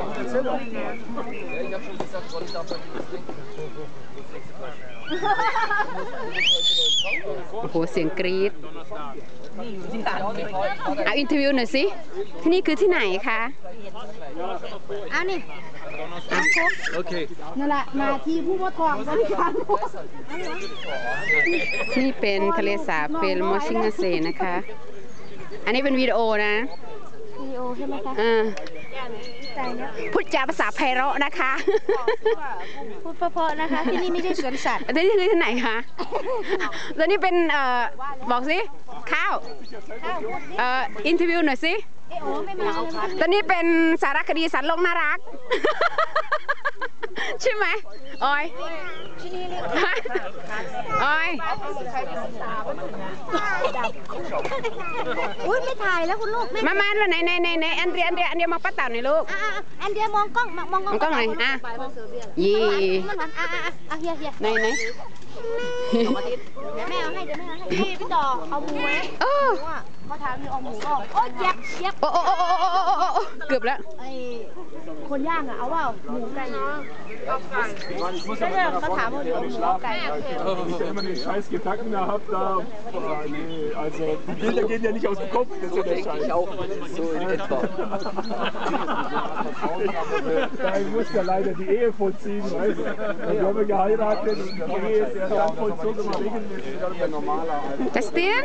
โอ้โห เสียงกรี๊ดเอาอินเทอร์วิวหน่อยสิ ที่นี่คือที่ไหนคะอ้าวนี่อะครบ Okay. นั่นแหละนาทีผู้ว่าทองบริการนี่เป็นทะเลสาบเฟลมอชิงเซนะคะ อันนี้เป็นวิดีโอนะ วิดีโอใช่ไหมคะ อ่าใจเนี้ย พูดจาภาษาไพเราะนะคะ พูดเพราะๆนะคะ ที่นี่ไม่ใช่สวนสัตว์แล้วนี่คือที่ไหนคะแล้วนี่เป็นเอ่อบอกสิ ข้าวเอ่ออินเทอร์วิวหน่อยสิเอะโอ้ไม่มาเลยตอนนี้เป็นสารคดีสันลงน่ารัก ใช่ไหมออยฮะออยอุ้ยไม่ถ่ายแล้วคุณลูกไม่มามาแล้วไหนไหนไหนไหนอันเดียอันเดียอันเดียมองป้าเต่าหน่อยลูกอะอะอันเดียวมองกล้องมองมองมองกล้องหน่อยอะยีมันหวานอะอะอะอะเฮียเฮียไหนไหนเดี๋ยวแม่เอาให้เดี๋ยวแม่เอาให้พี่พี่ต่อเอาหมูไหมโอ้หมูอะเขาถามมีเอาหมูก็โอ้ยเย็บเย็บโอ้โอ้โอ้โอ้โอ้โอ้โอ้ เกือบแล้ว ไอ้คนย่างอ่ะเอาเปล่าหมูไก่ไม่ใช่เขาถามว่าเดี๋ยวเอาหมูเอาไก่ Ich immer den scheiß Gedanken gehabt, da. Boah, nee, also die Bilder gehen ja nicht aus dem Kopf, das ist ja der Scheiß. Ich auch so in etwa. Daher muss ja leider die Ehe vollziehen, weißt du? Wir haben ja geheiratet und die Ehe ist ja dann vollzogen und regelmäßig. Normaler. Justin